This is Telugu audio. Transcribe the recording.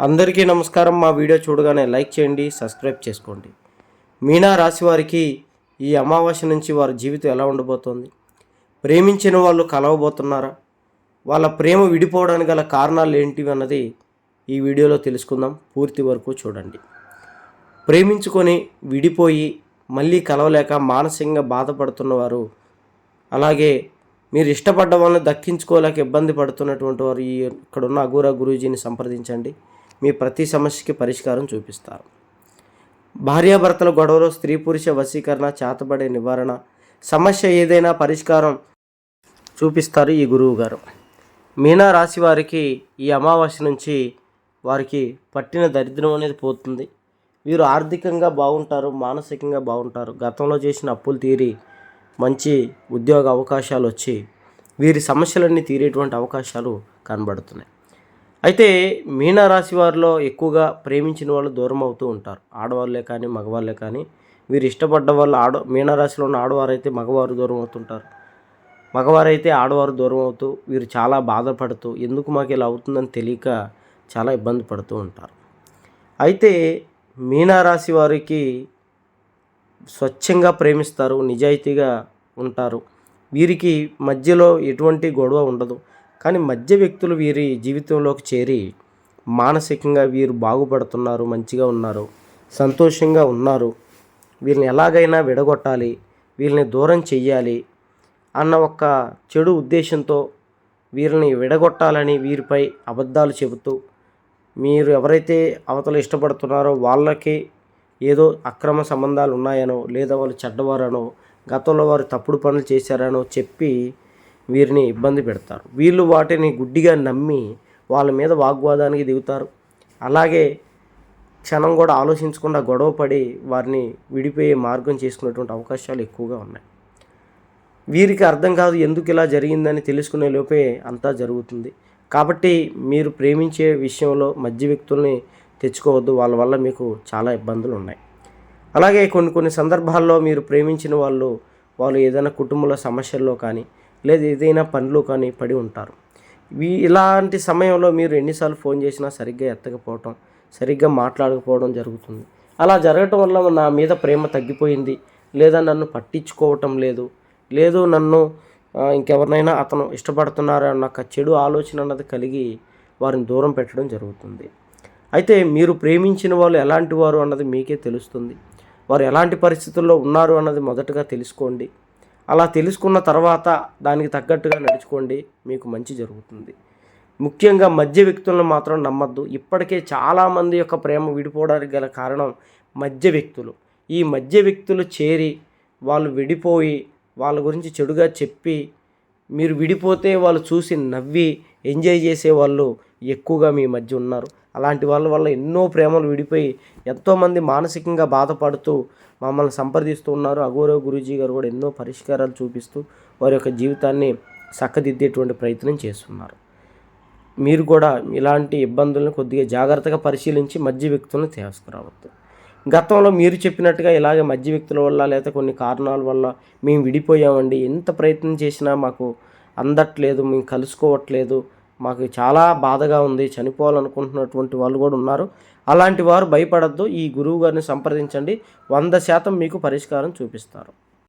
అందరికీ నమస్కారం. మా వీడియో చూడగానే లైక్ చేయండి సబ్స్క్రైబ్ చేసుకోండి. మీనా రాశి వారికి ఈ అమావాస్య నుంచి వారి జీవితం ఎలా ఉండబోతోంది? ప్రేమించిన వాళ్ళు కలవబోతున్నారా? వాళ్ళ ప్రేమ విడిపోవడానికి గల కారణాలు ఏంటివి అన్నది ఈ వీడియోలో తెలుసుకుందాం. పూర్తి వరకు చూడండి. ప్రేమించుకొని విడిపోయి మళ్ళీ కలవలేక మానసికంగా బాధపడుతున్నవారు అలాగే మీరు ఇష్టపడ్డ వాళ్ళని దక్కించుకోలేక ఇబ్బంది పడుతున్నటువంటి వారు ఈ ఇక్కడున్న అఘోరా గురూజీని సంప్రదించండి. మీ ప్రతి సమస్యకి పరిష్కారం చూపిస్తారు. భార్యాభర్తల గొడవలో స్త్రీ పురుష వశీకరణ చేతబడే నివారణ సమస్య ఏదైనా పరిష్కారం చూపిస్తారు ఈ గురువు గారు మీనా రాశి వారికి ఈ అమావాస్య నుంచి వారికి పట్టిన దరిద్రం అనేది పోతుంది. వీరు ఆర్థికంగా బాగుంటారు మానసికంగా బాగుంటారు. గతంలో చేసిన అప్పులు తీరి మంచి ఉద్యోగ అవకాశాలు వచ్చి వీరి సమస్యలన్నీ తీరేటువంటి అవకాశాలు కనబడుతున్నాయి. అయితే మీనరాశి వారిలో ఎక్కువగా ప్రేమించిన వాళ్ళు దూరం అవుతూ ఉంటారు. ఆడవాళ్ళే కానీ మగవాళ్ళే కానీ వీరు ఇష్టపడ్డ వాళ్ళు ఆడ మీనరాశిలో ఉన్న ఆడవారైతే మగవారు దూరం అవుతుంటారు. మగవారైతే ఆడవారు దూరం అవుతూ వీరు చాలా బాధపడుతూ ఎందుకు మాకు ఇలా అవుతుందని తెలియక చాలా ఇబ్బంది పడుతూ ఉంటారు. అయితే మీనరాశి వారికి స్వచ్ఛంగా ప్రేమిస్తారు నిజాయితీగా ఉంటారు. వీరికి మధ్యలో ఎటువంటి గొడవ ఉండదు. కానీ మధ్య వ్యక్తులు వీరి జీవితంలోకి చేరి మానసికంగా వీరు బాగుపడుతున్నారు మంచిగా ఉన్నారు సంతోషంగా ఉన్నారు. వీళ్ళని ఎలాగైనా విడగొట్టాలి వీళ్ళని దూరం చెయ్యాలి అన్న ఒక చెడు ఉద్దేశంతో వీరిని విడగొట్టాలని వీరిపై అబద్ధాలు చెబుతూ మీరు ఎవరైతే అవతల ఇష్టపడుతున్నారో వాళ్ళకి ఏదో అక్రమ సంబంధాలు ఉన్నాయనో లేదా వాళ్ళు చెడ్డవారనో గతంలో వారు తప్పుడు పనులు చేశారనో చెప్పి వీరిని ఇబ్బంది పెడతారు. వీళ్ళు వాటిని గుడ్డిగా నమ్మి వాళ్ళ మీద వాగ్వాదానికి దిగుతారు. అలాగే క్షణం కూడా ఆలోచించకుండా గొడవ పడి వారిని విడిపోయే మార్గం చేసుకునేటువంటి అవకాశాలు ఎక్కువగా ఉన్నాయి. వీరికి అర్థం కాదు ఎందుకు ఇలా జరిగిందని తెలుసుకునే లోపే అంతా జరుగుతుంది. కాబట్టి మీరు ప్రేమించే విషయంలో మధ్య వ్యక్తుల్ని తెచ్చుకోవద్దు వాళ్ళ వల్ల మీకు చాలా ఇబ్బందులు ఉన్నాయి అలాగే కొన్ని కొన్ని సందర్భాల్లో మీరు ప్రేమించిన వాళ్ళు వాళ్ళు ఏదైనా కుటుంబంలో సమస్యల్లో కానీ లేదా ఏదైనా పనులు కానీ పడి ఉంటారు. వీ ఇలాంటి సమయంలో మీరు ఎన్నిసార్లు ఫోన్ చేసినా సరిగ్గా ఎత్తకపోవటం సరిగ్గా మాట్లాడకపోవడం జరుగుతుంది. అలా జరగటం వల్ల నా మీద ప్రేమ తగ్గిపోయింది లేదా నన్ను పట్టించుకోవటం లేదు లేదు నన్ను ఇంకెవరినైనా అతను ఇష్టపడుతున్నారా అన్న ఒక చెడు ఆలోచన అన్నది కలిగి వారిని దూరం పెట్టడం జరుగుతుంది. అయితే మీరు ప్రేమించిన వాళ్ళు ఎలాంటి వారు అన్నది మీకే తెలుస్తుంది. వారు ఎలాంటి పరిస్థితుల్లో ఉన్నారు అన్నది మొదటగా తెలుసుకోండి. అలా తెలుసుకున్న తర్వాత దానికి తగ్గట్టుగా నడుచుకోండి. మీకు మంచి జరుగుతుంది. ముఖ్యంగా మధ్య వ్యక్తులను మాత్రం నమ్మద్దు. ఇప్పటికే చాలామంది యొక్క ప్రేమ విడిపోవడానికి గల కారణం మధ్య వ్యక్తులు. ఈ మధ్య వ్యక్తులు చేరి వాళ్ళు విడిపోయి వాళ్ళ గురించి చెడుగా చెప్పి మీరు విడిపోతే వాళ్ళు చూసి నవ్వి ఎంజాయ్ చేసే వాళ్ళు ఎక్కువగా మీ మధ్య ఉన్నారు. అలాంటి వాళ్ళ వల్ల ఎన్నో ప్రేమలు విడిపోయి ఎంతోమంది మానసికంగా బాధపడుతూ మమ్మల్ని సంప్రదిస్తూ ఉన్నారు. అఘోరవ గురూజీ గారు కూడా ఎన్నో పరిష్కారాలు చూపిస్తూ వారి యొక్క జీవితాన్ని చక్కదిద్దేటువంటి ప్రయత్నం చేస్తున్నారు. మీరు కూడా ఇలాంటి ఇబ్బందులను కొద్దిగా జాగ్రత్తగా పరిశీలించి మధ్య వ్యక్తులను తీసుకురావద్దు. గతంలో మీరు చెప్పినట్టుగా ఇలాగే మధ్య వ్యక్తుల వల్ల లేదా కొన్ని కారణాల వల్ల మేము విడిపోయామండి. ఎంత ప్రయత్నం చేసినా మాకు అందట్లేదు మేము కలుసుకోవట్లేదు. మాకు చాలా బాధగా ఉంది చనిపోవాలనుకుంటున్నటువంటి వాళ్ళు కూడా ఉన్నారు. అలాంటి వారు భయపడద్దు ఈ గురువు గారిని సంప్రదించండి. వంద శాతం మీకు పరిష్కారం చూపిస్తారు.